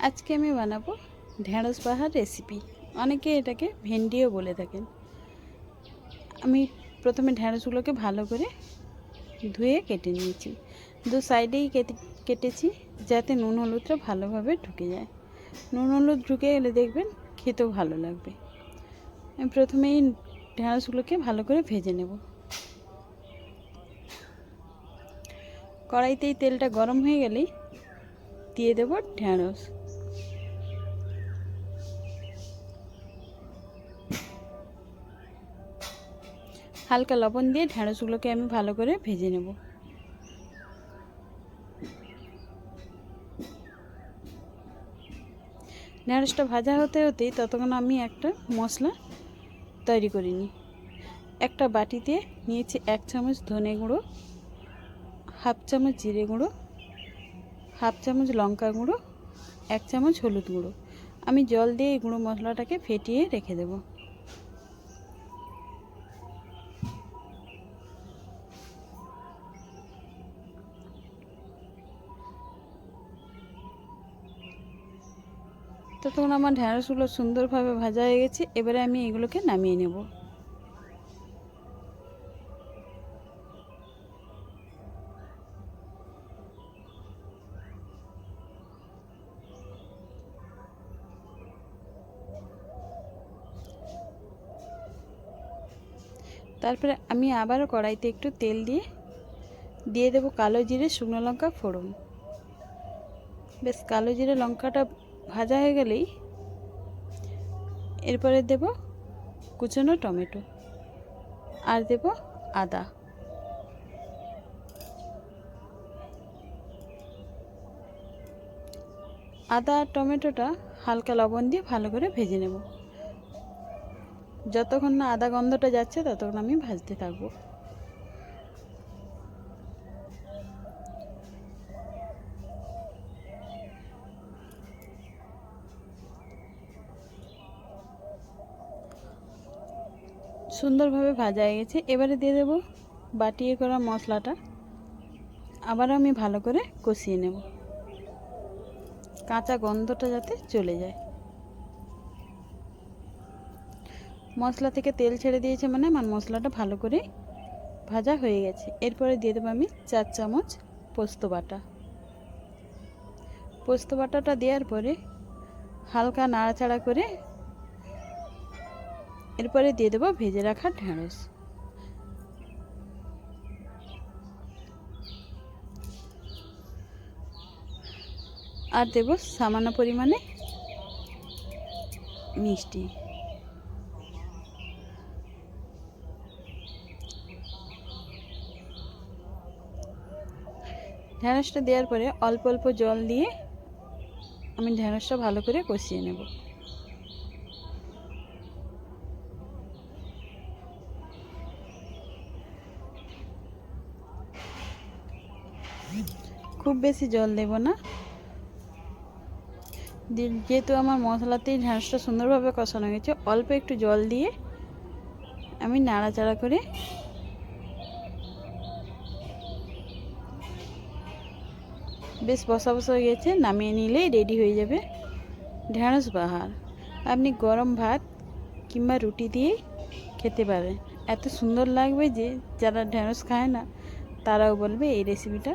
আজকে আমি বানাবো ঢ্যাঁড়স বাহার রেসিপি অনেকে এটাকে ভেন্ডিও বলে থাকেন। আমি প্রথমে ঢ্যাঁড়সগুলোকে ভালো করে ধুয়ে কেটে নিয়েছি। দু সাইডেই কেটে, কেটেছি যাতে নুন হলুদটা ভালোভাবে ঢুকে যায়। নুন হলুদ ঢুকে গেলে দেখবেন খেতেও ভালো লাগবে। আমি প্রথমেই ঢেঁড়সগুলোকে ভালো করে ভেজে নেব। কড়াইতেই তেলটা গরম হয়ে গেলেই দিয়ে দেব ঢ্যাঁড়স হালকা লবণ দিয়ে ঢ্যাঁড়সগুলোকে আমি ভালো করে ভেজে নেব। ঢ্যাঁড়সটা ভাজা হতে হতেই ততক্ষণ আমি একটা মশলা তৈরি করে নিই। একটা বাটিতে নিয়েছি এক চামচ ধনে গুঁড়ো, হাফ চামচ জিরে গুঁড়ো, হাফ চামচ লঙ্কা গুঁড়ো, এক চামচ হলুদ গুঁড়ো। আমি জল দিয়ে এই গুঁড়ো মশলাটাকে ফেটিয়ে রেখে দেবো। ততক্ষণ আমার ঢ্যাঁড়সগুলো সুন্দরভাবে ভাজা হয়ে গেছে, এবারে আমি এগুলোকে নামিয়ে নেব। তারপরে আমি আবারও কড়াইতে একটু তেল দিয়ে দিয়ে দেবো কালো জিরে, শুকনো লঙ্কা, ফোড়ন। বেশ, কালো জিরে, লঙ্কাটা ভাজা হয়ে গেলেই এরপরে দেব কুচনো টমেটো আর দেব আদা। আদা আর টমেটোটা হালকা লবণ দিয়ে ভালো করে ভেজে নেব। যতক্ষণ না আদা গন্ধটা যাচ্ছে, ততক্ষণ আমি ভাজতে থাকব। সুন্দরভাবে ভাজা হয়ে গেছে। এবারে দিয়ে দেবো বাটিয়ে করা মশলাটা। আবারও আমি ভালো করে কষিয়ে নেব। কাঁচা গন্ধটা যাতে চলে যায়। মশলা থেকে তেল ছেড়ে দিয়েছে মানে আমার মশলাটা ভালো করে ভাজা হয়ে গেছে। এরপরে দিয়ে দেবো আমি চার চামচ পোস্ত বাটা। পোস্ত বাটাটা দেওয়ার পরে হালকা নাড়াচাড়া করে এরপরে দিয়ে দেবো ভেজে রাখা ঢেঁড়স। আর দেব সামান্য পরিমাণে মিষ্টি। ঢেঁড়সটা দেওয়ার পরে অল্প অল্প জল দিয়ে আমি ঢেঁড়সটা ভালো করে কষিয়ে নেব। খুব বেশি জল দেব না। যেহেতু আমার মশলাতেই ঢ্যাঁড়সটা সুন্দরভাবে কষানো গেছে, অল্প একটু জল দিয়ে আমি নাড়াচাড়া করে বেশ বসা বসা হয়ে গেছে, নামিয়ে নিলেই রেডি হয়ে যাবে ঢ্যাঁড়স বাহার। আপনি গরম ভাত কিংবা রুটি দিয়েই খেতে পারেন। এত সুন্দর লাগবে যে যারা ঢ্যাঁড়স খায় না, তারাও বলবে এই রেসিপিটা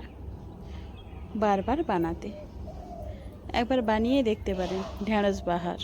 বারবার বানাতে। একবার বানিয়ে দেখতে পারেন ঢ্যাঁড়স বাহার।